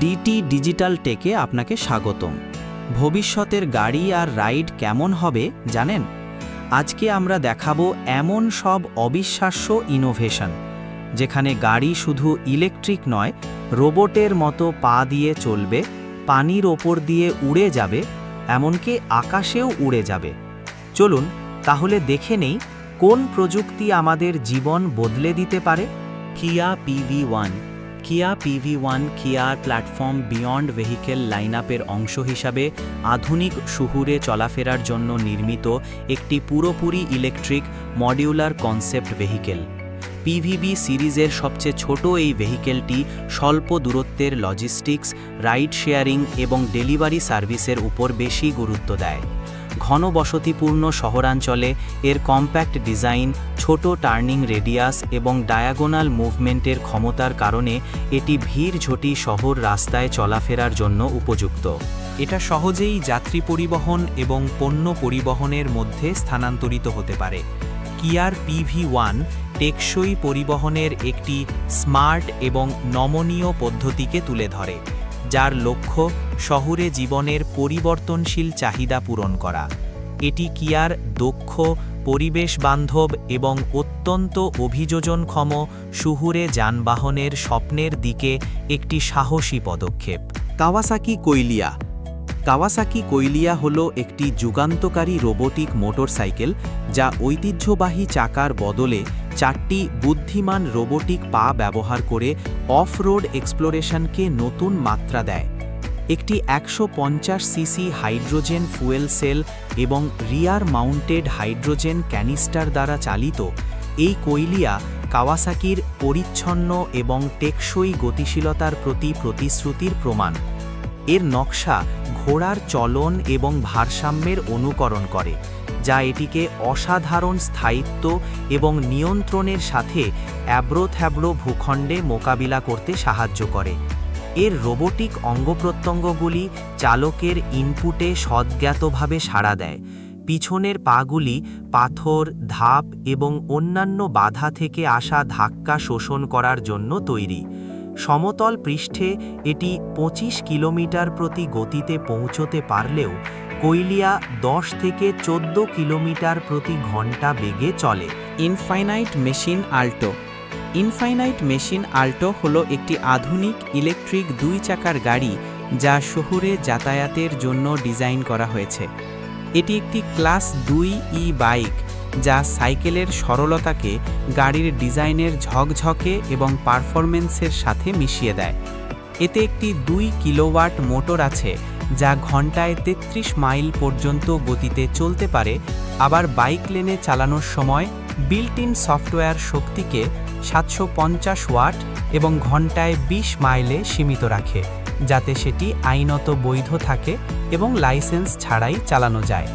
DT digital টেকে আপনাকে স্বাগতম। ভবিষ্যতের গাড়ি আর রাইড কেমন হবে জানেন? আজকে আমরা দেখাবো এমন সব অবিশ্বাস্য ইনোভেশন যেখানে গাড়ি শুধু ইলেকট্রিক নয়, রোবটের মতো পা দিয়ে চলবে, পানির ওপর দিয়ে উড়ে যাবে, এমনকি আকাশেও উড়ে যাবে। চলুন তাহলে দেখে নেই কোন প্রযুক্তি আমাদের জীবন বদলে দিতে পারে? Kia PV one Kia PV one কিয়ার প্ল্যাটফর্ম বিয়ন্ড ভেহিকেল লাইনআপের অংশ হিসাবে আধুনিক শহুরে চলাফেরার জন্য নির্মিত একটি পুরোপুরি electric modular concept vehicle PVB সিরিজের সবচেয়ে ছোট এই ভেহিকেলটি স্বল্প দূরত্বের লজিস্টিক্স রাইড শেয়ারিং এবং ডেলিভারি সার্ভিসের উপর বেশি গুরুত্ব দেয়। ঘনবসতিপূর্ণ শহরাঞ্চলে এর কম্প্যাক্ট ডিজাইন, ছোট টার্নিং রেডিয়াস এবং ডায়াগোনাল মুভমেন্টের ক্ষমতার কারণে এটি ভিড় ঝটি শহর রাস্তায় চলাফেরার জন্য উপযুক্ত। এটা সহজেই যাত্রী পরিবহন এবং পণ্য পরিবহনের মধ্যে স্থানান্তরিত হতে পারে। কিয়ার পিভি ওয়ান টেকসই পরিবহনের একটি স্মার্ট এবং নমনীয় পদ্ধতিকে তুলে ধরে, যার লক্ষ্য শহুরে জীবনের পরিবর্তনশীল চাহিদা পূরণ করা। এটি কিয়ার, দক্ষ পরিবেশ বান্ধব এবং অত্যন্ত অভিযোজনক্ষম শহুরে যানবাহনের স্বপ্নের দিকে একটি সাহসী পদক্ষেপ। কাওয়াসাকি কৈলিয়া কাওয়াসাকি কৈলিয়া হল একটি যুগান্তকারী রোবোটিক মোটরসাইকেল যা ঐতিহ্যবাহী চাকার বদলে চারটি বুদ্ধিমান রোবোটিক পা ব্যবহার করে অফ রোড এক্সপ্লোরেশনকে নতুন মাত্রা দেয়। একটি একশো পঞ্চাশ সিসি হাইড্রোজেন ফুয়েল সেল এবং রিয়ার মাউন্টেড হাইড্রোজেন ক্যানিস্টার দ্বারা চালিত, এই কৈলিয়া কাওয়াসাকির পরিচ্ছন্ন এবং টেকসই গতিশীলতার প্রতি প্রতিশ্রুতির প্রমাণ। এর নকশা ঘোড়ার চলন এবং ভারসাম্যের অনুকরণ করে, যা এটিকে অসাধারণ স্থায়িত্ব এবং নিয়ন্ত্রণের সাথে অ্যাব্রোথ্যাব্রো ভূখণ্ডে মোকাবিলা করতে সাহায্য করে। এর রোবোটিক অঙ্গপ্রত্যঙ্গগুলি চালকের ইনপুটে সদ্জ্ঞাতভাবে সাড়া দেয়। পিছনের পাগুলি পাথর, ধাপ এবং অন্যান্য বাধা থেকে আসা ধাক্কা শোষণ করার জন্য তৈরি। সমতল পৃষ্ঠে এটি ২৫ কিলোমিটার প্রতি গতিতে পৌঁছতে পারলেও কৈলিয়া ১০ থেকে ১৪ কিলোমিটার প্রতি ঘণ্টা বেগে চলে। Infinite machine alto. Infinite machine alto হলো একটি আধুনিক ইলেকট্রিক দুই চাকার গাড়ি যা শহুরে যাতায়াতের জন্য ডিজাইন করা হয়েছে। এটি একটি ক্লাস দুই ই বাইক যা সাইকেলের সরলতাকে, গাড়ির ডিজাইনের ঝকঝকে এবং পারফরমেন্সের সাথে মিশিয়ে দেয়। এতে একটি দুই কিলোওয়াট মোটর আছে যা ঘন্টায় ৩৩ মাইল পর্যন্ত গতিতে চলতে পারে, আবার বাইক লেনে চালানোর সময় বিল্ট ইন সফটওয়্যার শক্তিকে সাতশো পঞ্চাশ ওয়াট এবং ঘন্টায় ২০ মাইলে সীমিত রাখে, যাতে সেটি আইনত বৈধ থাকে এবং লাইসেন্স ছাড়াই চালানো যায়।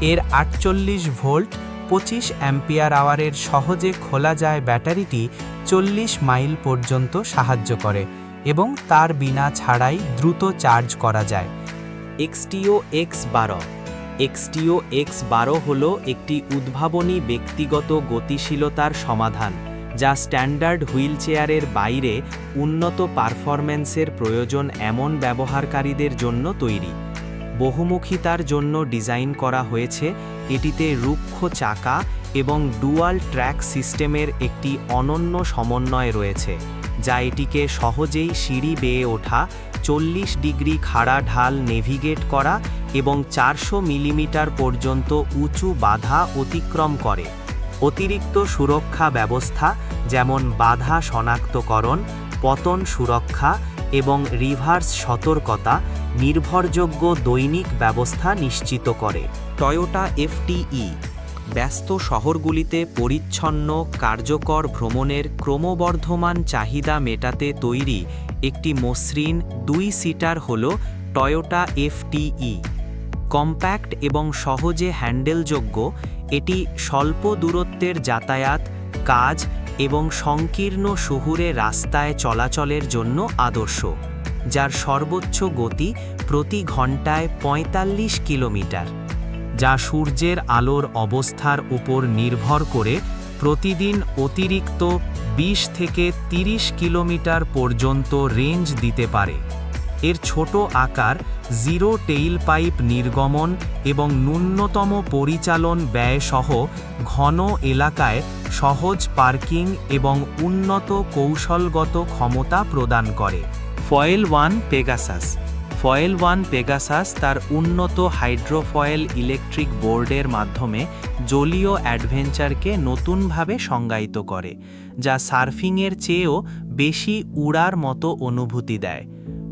এর আটচল্লিশ ভোল্ট পঁচিশ অ্যাম্পিয়ার আওয়ারের সহজে খোলা যায় ব্যাটারিটি চল্লিশ মাইল পর্যন্ত সাহায্য করে এবং তার বিনা ছাড়াই দ্রুত চার্জ করা যায়। এক্সটিও এক্স বারো এক্সটিও এক্স বারো হল একটি উদ্ভাবনী ব্যক্তিগত গতিশীলতার সমাধান, যা স্ট্যান্ডার্ড হুইল চেয়ারের বাইরে উন্নত পারফরম্যান্সের প্রয়োজন এমন ব্যবহারকারীদের জন্য তৈরি। বহুমুখিতার জন্য ডিজাইন করা হয়েছে, এটিতে রুক্ষ চাকা এবং ডুয়াল ট্র্যাক সিস্টেমের একটি অনন্য সমন্বয় রয়েছে, যা এটিকে সহজেই সিঁড়ি বেয়ে ওঠা, চল্লিশ ডিগ্রি খাড়া ঢাল নেভিগেট করা এবং চারশো মিলিমিটার পর্যন্ত উঁচু বাধা অতিক্রম করে। অতিরিক্ত সুরক্ষা ব্যবস্থা যেমন বাধা শনাক্তকরণ, পতন সুরক্ষা এবং রিভার্স সতর্কতা নির্ভরযোগ্য দৈনিক ব্যবস্থা নিশ্চিত করে। টয়োটা এফটিই ব্যস্ত শহরগুলিতে পরিচ্ছন্ন কার্যকর ভ্রমণের ক্রমবর্ধমান চাহিদা মেটাতে তৈরি একটি মসৃণ দুই সিটার হল টয়োটা এফটিই। কম্প্যাক্ট এবং সহজে হ্যান্ডেলযোগ্য, এটি স্বল্প দূরত্বের যাতায়াত, কাজ এবং সংকীর্ণ শহুরে রাস্তায় চলাচলের জন্য আদর্শ, যার সর্বোচ্চ গতি প্রতি ঘন্টায় ৪৫ কিলোমিটার, যা সূর্যের আলোর অবস্থার উপর নির্ভর করে প্রতিদিন অতিরিক্ত ২০ থেকে ৩০ কিলোমিটার পর্যন্ত রেঞ্জ দিতে পারে। এর ছোট আকার জিরো টেইল পাইপ নির্গমন এবং ন্যূনতম পরিচালন ব্যয়সহ ঘন এলাকায় সহজ পার্কিং এবং উন্নত কৌশলগত ক্ষমতা প্রদান করে। Foil one Pegasus. Foil one Pegasus তার উন্নত হাইড্রোফয়েল ইলেকট্রিক বোর্ডের মাধ্যমে জলীয় অ্যাডভেঞ্চারকে নতুনভাবে সংজ্ঞায়িত করে, যা সার্ফিংয়ের চেয়েও বেশি উড়ার মতো অনুভূতি দেয়।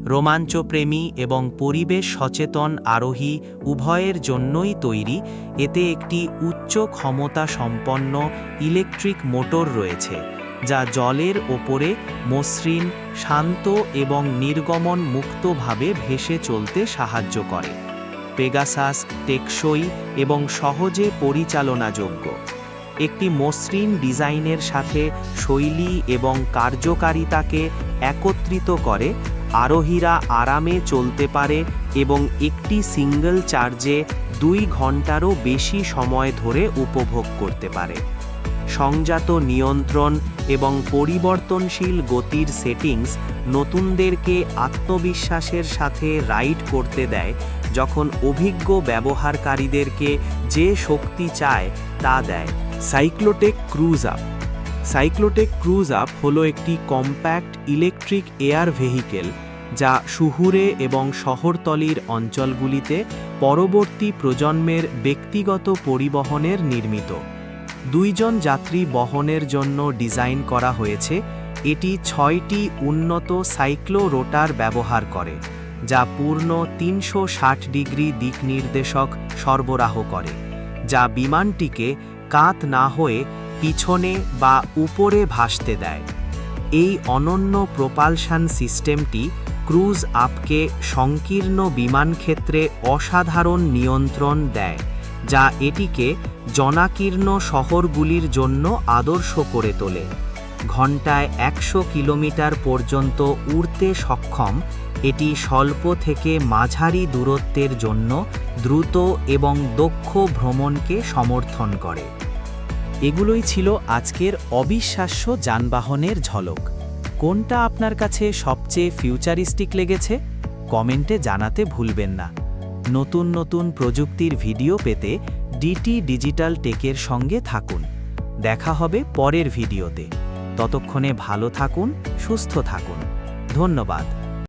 রোমাঞ্চপ্রেমী এবং পরিবেশ সচেতন আরোহী উভয়ের জন্যই তৈরি। এতে একটি উচ্চ ক্ষমতা সম্পন্ন ইলেকট্রিক মোটর রয়েছে, যা জলের ওপরে মসৃণ, শান্ত এবং নির্গমন মুক্তভাবে ভেসে চলতে সাহায্য করে। পেগাসাস টেকসই এবং সহজে পরিচালনাযোগ্য। একটি মসৃণ ডিজাইনের সাথে শৈলী এবং কার্যকারিতাকে একত্রিত করে আরোহীরা আরামে চলতে পারে এবং একটি সিঙ্গল চার্জে দুই ঘন্টারও বেশি সময় ধরে উপভোগ করতে পারে। সংজাত নিয়ন্ত্রণ এবং পরিবর্তনশীল গতির সেটিংস নতুনদেরকে আত্মবিশ্বাসের সাথে রাইড করতে দেয় যখন অভিজ্ঞ ব্যবহারকারীদেরকে যে শক্তি চায় তা দেয়। Cyclotech cruise up Cyclotech cruise up হলো একটি কম্প্যাক্ট ইলেকট্রিক এয়ার ভেহিকেল যা শহুরে এবং শহরতলির অঞ্চলগুলিতে পরবর্তী প্রজন্মের ব্যক্তিগত পরিবহনের নির্মিত। দুইজন যাত্রী বহনের জন্য ডিজাইন করা হয়েছে। এটি ছয়টি উন্নত সাইক্লো রোটার ব্যবহার করে, যা পূর্ণ তিনশো ষাট ডিগ্রি দিক নির্দেশক সরবরাহ করে, যা বিমানটিকে কাত না হয়ে পিছনে বা উপরে ভাসতে দেয়। এই অনন্য প্রপালশন সিস্টেমটি ক্রুজ আপকে সংকীর্ণ বিমান ক্ষেত্রে অসাধারণ নিয়ন্ত্রণ দেয়, যা এটিকে জনাকীর্ণ শহরগুলির জন্য আদর্শ করে তোলে। ঘন্টায় একশো কিলোমিটার পর্যন্ত উড়তে সক্ষম, এটি স্বল্প থেকে মাঝারি দূরত্বের জন্য দ্রুত এবং দক্ষ ভ্রমণকে সমর্থন করে। এগুলোই ছিল আজকের অবিশ্বাস্য যানবাহনের ঝলক। কোনটা আপনার কাছে সবচেয়ে ফিউচারিস্টিক লেগেছে? কমেন্টে জানাতে ভুলবেন না। নতুন নতুন প্রযুক্তির ভিডিও পেতে ডিটি ডিজিটাল টেকের সঙ্গে থাকুন। দেখা হবে পরের ভিডিওতে। ততক্ষণে ভালো থাকুন, সুস্থ থাকুন। ধন্যবাদ।